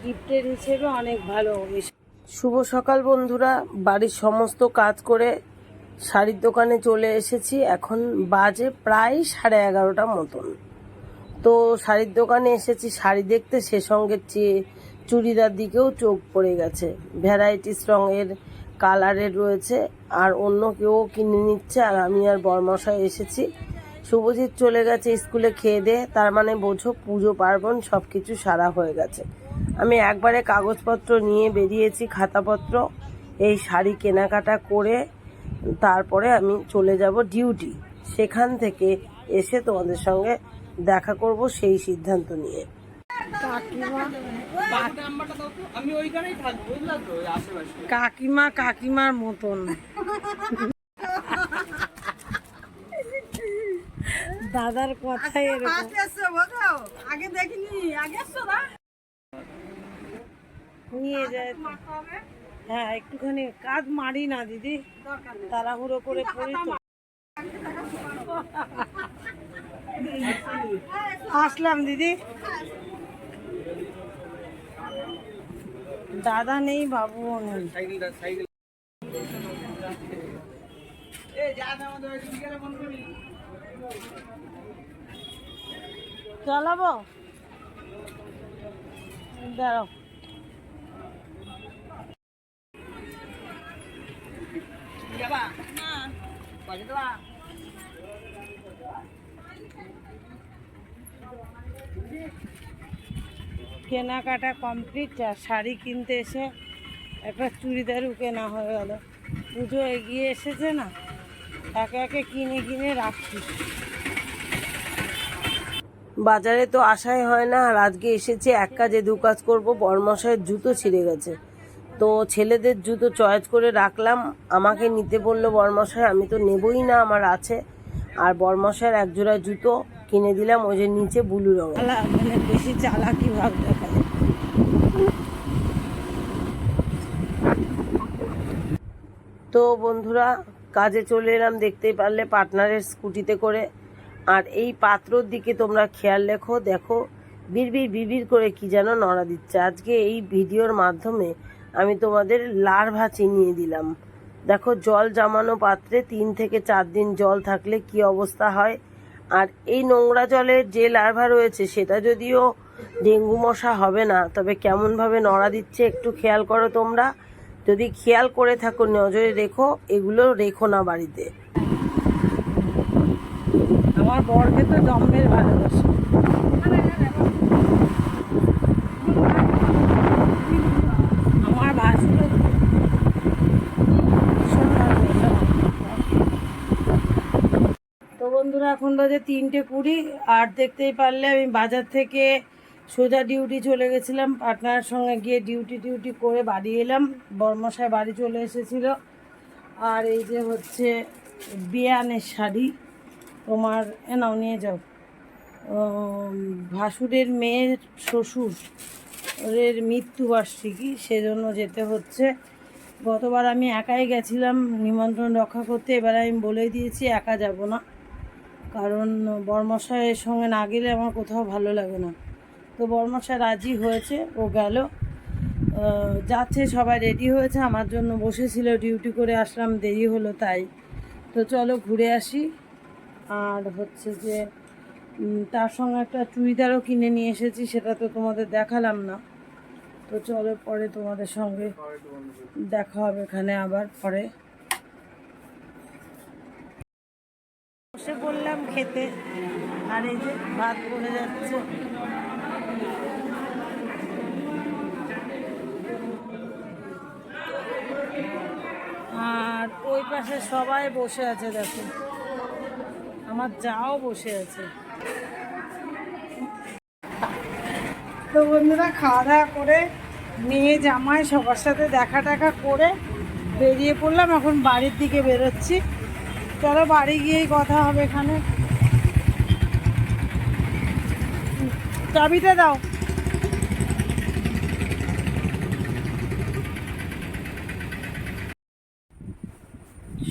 গিফটের হিসেবে অনেক ভালো শুভ সকাল বন্ধুরা। বাড়ির সমস্ত কাজ করে শাড়ির দোকানে চলে এসেছি। এখন বাজে প্রায় সাড়ে এগারোটা মতন। তো শাড়ির দোকানে এসেছি। শাড়ি দেখতে সে সঙ্গে চুড়িদার দিকেও চোখ পড়ে গেছে। ভ্যারাইটিস রঙের কালারের রয়েছে। আর অন্য কেউ কিনে নিচ্ছে। আর আমি আর বরমশাই এসেছি। শুভজিৎ চলে গেছে স্কুলে খেয়ে দে তার মানে বোঝো পুজো পার্বণ সব কিছু সারা হয়ে গেছে। আমি একবারে কাগজপত্র নিয়ে বেরিয়েছি খাতাপত্র এই শাড়ি কেনাকাটা করে তারপরে আমি চলে যাব ডিউটি। সেখান থেকে এসে তোমাদের সঙ্গে দেখা করব সেই সিদ্ধান্ত নিয়ে। কাকিমা আমি ওইখানেই থাকব বুঝলা তো ওই আশেপাশে কাকিমা কাকিমার মতন। দাদার কথাই এরকম। আগে দেখিনি আগে না। নিয়ে যায়। হ্যাঁ একটুখানি কাজ মারি না দিদি। তাড়াহুড়ো করে করি তো। আসলাম দিদি। দাদা নেই বাবু নেই। সাইকেল চালাবো? দাঁড়াও। কেনাকাটা কমপ্লিট আর শাড়ি কিনতে এসে একটা চুড়িদারও কেনা হয়ে গেল। পুজো এগিয়ে এসেছে না? একে একে কিনে কিনে রাখছি। বাজারে তো আসাই হয় না আর আজকে এসেছি এক কাজে দু কাজ করব বরমশাইয়ের জুতো ছিঁড়ে গেছে। তো ছেলেদের জুতো চয়েস করে রাখলাম আমাকে নিতে বলল বরমশাই আমি তো নেবই না আমার আছে। আর বরমশাইয়ের এক জোড়া জুতো কিনে দিলাম ওই যে নিচে বুলু রঙ মানে বেশি চালাকি ভাব দেখায়। তো বন্ধুরা কাজে চলে এলাম, দেখতেই পারলে পার্টনারের স্কুটিতে করে। আর এই পাত্রর দিকে তোমরা খেয়াল রেখো, দেখো, বিড়বিড় বিড়বিড় করে কি যেন নড়া দিচ্ছে। আজকে এই ভিডিওর মাধ্যমে আমি তোমাদের লার্ভা চিনিয়ে দিলাম। দেখো, জল জমানো পাত্রে তিন থেকে চার দিন জল থাকলে কি অবস্থা হয়? আর এই নোংরা জলের যে লার্ভা রয়েছে, সেটা যদিও ডেঙ্গু মশা হবে না, তবে কেমনভাবে নড়া দিচ্ছে একটু খেয়াল করো তোমরা। যদি খেয়াল করে থাকো, নজরে রেখো, এগুলো রেখো না বাড়িতে। আমার বরকে তো জম্মের ভালোবাসে। তো বন্ধুরা, এখন বাজে তিনটে কুড়ি, আর দেখতেই পারলে আমি বাজার থেকে সোজা ডিউটি চলে গেছিলাম পার্টনারের সঙ্গে গিয়ে ডিউটি টিউটি করে বাড়ি এলাম। বর্মশায় বাড়ি চলে এসেছিল। আর এই যে হচ্ছে বিয়ানের শাড়ি, তোমার এনাও নিয়ে যাও। ভাসুরের মেয়ের শ্বশুর ওদের মৃত্যুবার্ষিকী সেজন্য যেতে হচ্ছে। গতবার আমি একাই গেছিলাম নিমন্ত্রণ রক্ষা করতে, এবার আমি বলে দিয়েছি একা যাব না। কারণ বর্মশাইয়ের সঙ্গে না গেলে আমার কোথাও ভালো লাগে না। তো বর্মশাই রাজি হয়েছে, ও গেল। যাচ্ছে, সবাই রেডি হয়েছে, আমার জন্য বসেছিল ডিউটি করে আসলাম, দেরি হলো তাই। তো চলো ঘুরে আসি। আর হচ্ছে যে তার সঙ্গে একটা চুড়িদারও কিনে নিয়ে এসেছি, সেটা তো তোমাদের দেখালাম না। তো চলো পরে তোমাদের সঙ্গে দেখা হবে এখানে আবার পরে। বসে পড়লাম খেতে, আর এই যে ভাত পড়ে যাচ্ছে। আর ওই পাশে সবাই বসে আছে, দেখো। আমার যাও বসে আছে। তো বন্ধুরা খাওয়া দাওয়া করে মেয়ে জামাই সবার সাথে দেখা টাকা করে বেরিয়ে পড়লাম। এখন বাড়ির দিকে বেরোচ্ছি। চলো বাড়ি গিয়েই কথা হবে এখানে। চাবিটা দাও।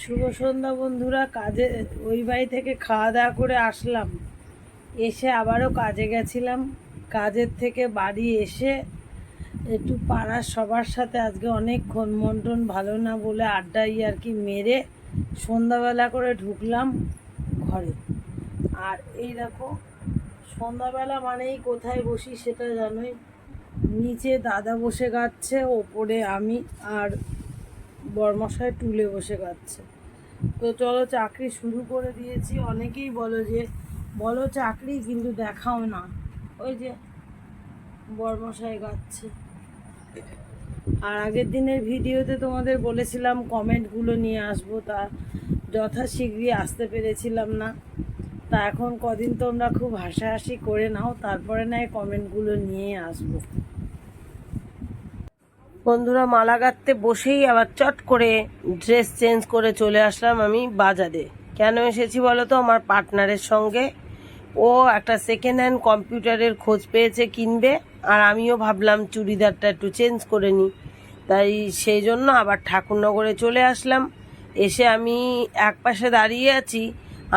শুভ সন্ধ্যা বন্ধুরা, কাজে, ওই বাড়ি থেকে খাওয়া দাওয়া করে আসলাম। এসে আবারও কাজে গেছিলাম। কাজের থেকে বাড়ি এসে একটু পাড়ার সবার সাথে আজকে অনেকক্ষণ মন্টন ভালো না বলে আড্ডাই আর কি মেরে সন্ধ্যাবেলা করে ঢুকলাম ঘরে। আর এই দেখো সন্ধ্যাবেলা মানেই কোথায় বসি সেটা জানোই। নিচে দাদা বসে গাচ্ছে, ওপরে আমি আর বরমশাই টুলে বসে গাচ্ছে। তো চলো চাকরি শুরু করে দিয়েছি। অনেকেই বলো যে, বলো চাকরি কিন্তু দেখাও না। ওই যে বরমশাই গাচ্ছে। আর আগের দিনের ভিডিওতে তোমাদের বলেছিলাম, কমেন্টগুলো নিয়ে আসব। তা যথাশীঘ্রই আসতে পেরেছিলাম না। তা এখন কদিন তোমরা খুব হাসাহাসি করে নাও, তারপরে নয় কমেন্টগুলো নিয়ে আসব। বন্ধুরা, মালা গাঁথতে বসেই আবার চট করে ড্রেস চেঞ্জ করে চলে আসলাম আমি বাজারে। কেন এসেছি বলো তো? আমার পার্টনারের সঙ্গে। ও একটা সেকেন্ড হ্যান্ড কম্পিউটারের খোঁজ পেয়েছে, কিনবে। আর আমিও ভাবলাম চুড়িদারটা একটু চেঞ্জ করে নিই তাই সেই জন্য আবার ঠাকুরনগরে চলে আসলাম। এসে আমি এক পাশে দাঁড়িয়ে আছি।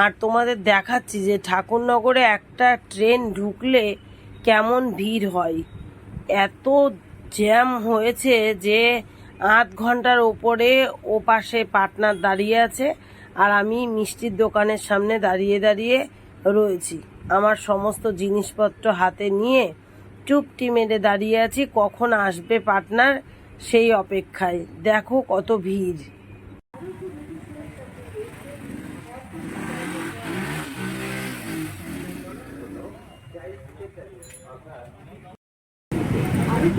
আর তোমাদের দেখাচ্ছি যে ঠাকুরনগরে একটা ট্রেন ঢুকলে কেমন ভিড় হয়। এত জ্যাম হয়েছে যে আধ ঘণ্টার ওপরে ও পাশে পার্টনার দাঁড়িয়ে আছে আর আমি মিষ্টির দোকানের সামনে দাঁড়িয়ে দাঁড়িয়ে রয়েছি। আমার সমস্ত জিনিসপত্র হাতে নিয়ে চুপটি মেরে দাঁড়িয়ে আছি, কখন আসবে পার্টনার সেই অপেক্ষায়। দেখো কত ভিড়। আমি।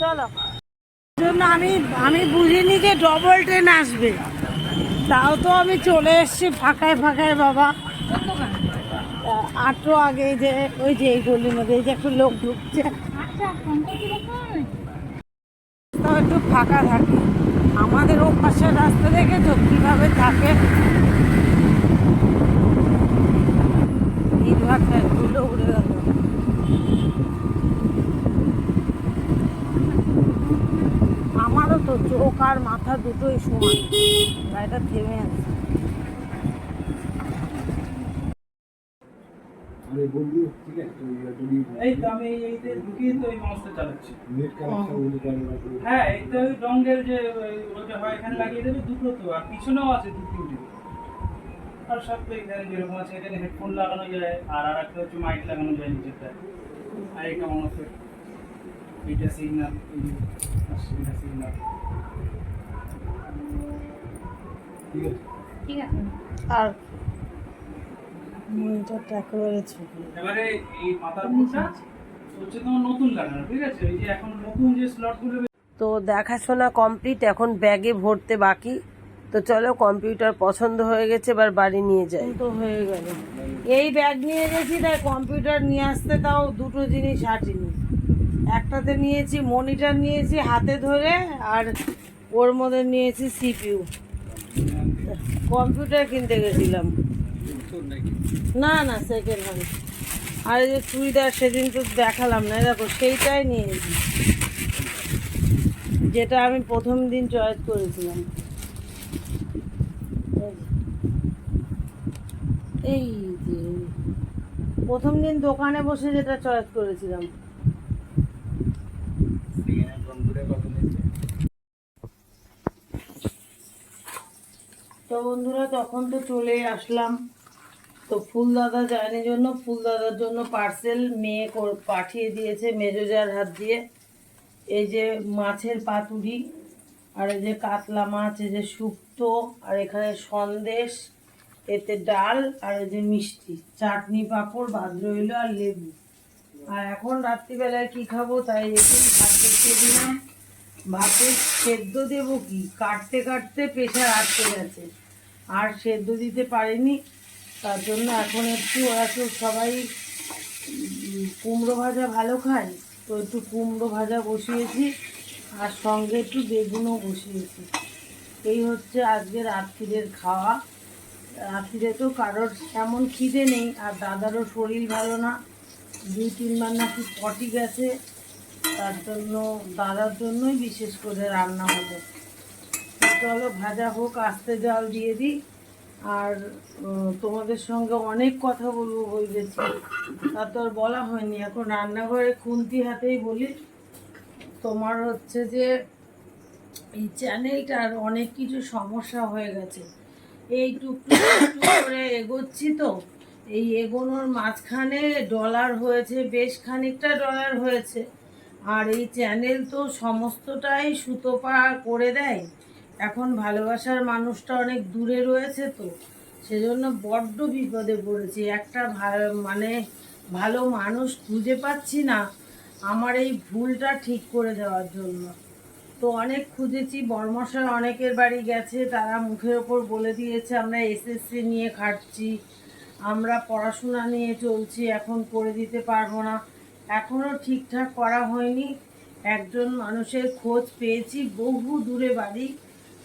চলো। আমি আমি বুঝিনি যে ডবল ট্রেন আসবে। তাও তো আমি চলে এসেছি ফাঁকায় ফাঁকায়, বাবা। আটো আগে যে, ওই যে এই গলির মধ্যে, এই যে একটু লোক ঢুকছে। একটু ফাঁকা থাকে। আমাদের ও পাশের রাস্তা দেখে তো কীভাবে থাকে? উড়ে আমারও তো চোখ আর মাথা দুটোই সমান। গাড়িটা থেমে আছে আরে বন্ধু ঠিক আছে তুই এই তো আমি এই যে ঢুকিয়ে তো এই মাউসটা চালাচ্ছি। নেট কানেকশন বলি হ্যাঁ এই তো ওই ডঙ্গেল যে ওটা হয় এখানে লাগিয়ে দেবে দুটো তো আর পিছনেও আছে দু তিনটে আর সব তো এখানে যেরকম আছে এখানে হেডফোন লাগানো যায় আর আর একটা হচ্ছে মাইক লাগানো যায় নিচেরটা আর এটা মনে হচ্ছে এইটা সিগনাল এটা সিগনাল ঠিক আছে। আর মনিটরটা একেবারে ছোট এবারে এই ফুলটা হচ্ছে তোমার নতুন লাগানো ঠিক আছে? এই যে এখন নতুন যে স্লটগুলো তো দেখাশোনা কমপ্লিট এখন ব্যাগে ভরতে বাকি। তো চলো কম্পিউটার পছন্দ হয়ে গেছে এবার বাড়ি নিয়ে যাই। তো হয়ে গেল। এই ব্যাগ নিয়ে গেছি তাই কম্পিউটার নিয়ে আসতে তাও দুটো জিনিস হাঁটিনি। একটাতে নিয়েছি মনিটর নিয়েছি হাতে ধরে আর ওর মধ্যে নিয়েছি সিপিইউ কম্পিউটার কিনতে গেছিলাম। না না সেকেন্ড হ্যান্ড আর এই যে চুড়িদার সেদিন তো দেখালাম না দেখো সেইটাই নিয়েছি। যেটা আমি প্রথম দিন চয়েস করেছিলাম। এই যে। প্রথম দিন দোকানে বসে যেটা চয়েস করেছিলাম। তো বন্ধুরা তখন তো চলে আসলাম। তো ফুল দাদা যায়নি জন্য ফুল দাদার জন্য পার্সেল মেয়ে পাঠিয়ে দিয়েছে মেজোজার হাত দিয়ে। এই যে মাছের পাতুরি, আর এই যে কাতলা মাছ, এই যে শুক্তো, আর এখানে সন্দেশ, এতে ডাল, আর এই যে মিষ্টি। চাটনি পাঁপড় ভাত রইল আর লেবু। আর এখন রাত্রিবেলায় কি খাব তাই একটু ভাত দেখতে দিলাম। ভাতে সেদ্ধ দেবো কি? কাটতে কাটতে প্রেশার আটকে গেছে। আর সেদ্ধ দিতে পারিনি। তার জন্য এখন একটু ওরা তো সবাই কুমড়ো ভাজা ভালো খায় তো একটু কুমড়ো ভাজা বসিয়েছি, আর সঙ্গে একটু বেগুনও বসিয়েছি। এই হচ্ছে আজকে রাত্রিরের খাওয়া। রাত্রিরে তো কারোর এমন খিদে নেই, আর দাদারও শরীর ভালো না। দুই তিনবার নাকি পটি গেছে, তার জন্য, দাদার জন্যই বিশেষ করে রান্না হবে তো চলো, ভাজা হোক, আস্তে জল দিয়ে দিই। আর তোমাদের সঙ্গে অনেক কথা বলব বলতেছি তা তো আর বলা হয়নি। এখন রান্নাঘরে খুন্তি হাতেই বলি। তোমার হচ্ছে যে, এই চ্যানেলটার অনেক কিছু সমস্যা হয়ে গেছে। এই টুকটুক করে এগোচ্ছি তো। এই এগোনোর মাঝখানে ডলার হয়েছে, বেশ খানিকটা ডলার হয়েছে। আর এই চ্যানেল তো সমস্তটাই সুতোপা করে দেয়। এখন ভালোবাসার মানুষটা অনেক দূরে রয়েছে তো, সেজন্য বড্ড বিপদে পড়েছি। একটা মানে ভালো মানুষ খুঁজে পাচ্ছি না আমার এই ভুলটা ঠিক করে দেওয়ার জন্য। তো অনেক খুঁজেছি বর্মশাই অনেকের বাড়ি গেছে, তারা মুখের ওপর বলে দিয়েছে, আমরা এসএসসি নিয়ে খাটছি, আমরা পড়াশোনা নিয়ে চলছি, এখন করে দিতে পারব না। এখনও ঠিকঠাক করা হয়নি। একজন মানুষের খোঁজ পেয়েছি, বহু দূরে বাড়ি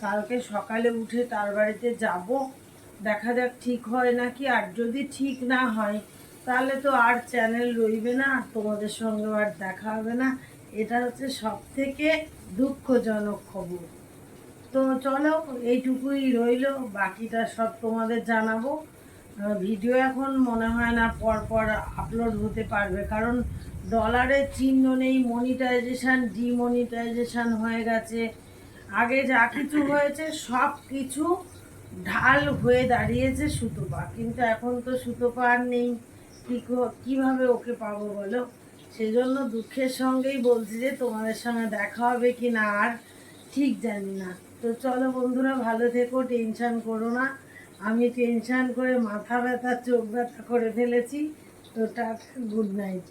কালকে সকালে উঠে তার বাড়িতে যাব। দেখা যাক ঠিক হয় নাকি, আর যদি ঠিক না হয়, তাহলে তো আর চ্যানেল রইবে না, তোমাদের সঙ্গে আর দেখা হবে না। এটা হচ্ছে সব থেকে দুঃখজনক খবর। তো চলো, এইটুকুই রইল, বাকিটা সব তোমাদের জানাব। ভিডিও এখন মনে হয় না পর পর আপলোড হতে পারবে, কারণ ডলারের চিহ্ন নেই মনিটাইজেশান ডিমনিটাইজেশান হয়ে গেছে। আগে যা কিছু হয়েছে, সব কিছু ঢাল হয়ে দাঁড়িয়েছে সুতোপা। কিন্তু এখন তো সুতোপা আর নেই। কি কীভাবে ওকে পাবো বলো? সেজন্য দুঃখের সঙ্গেই বলছি যে, তোমাদের সঙ্গে দেখা হবে কি না আর ঠিক জানি না। তো চলো বন্ধুরা, ভালো থেকো, টেনশান করো না। আমি টেনশান করে মাথা ব্যথা, চোখ ব্যথা করে ফেলেছি। তো টাটা, গুড নাইট।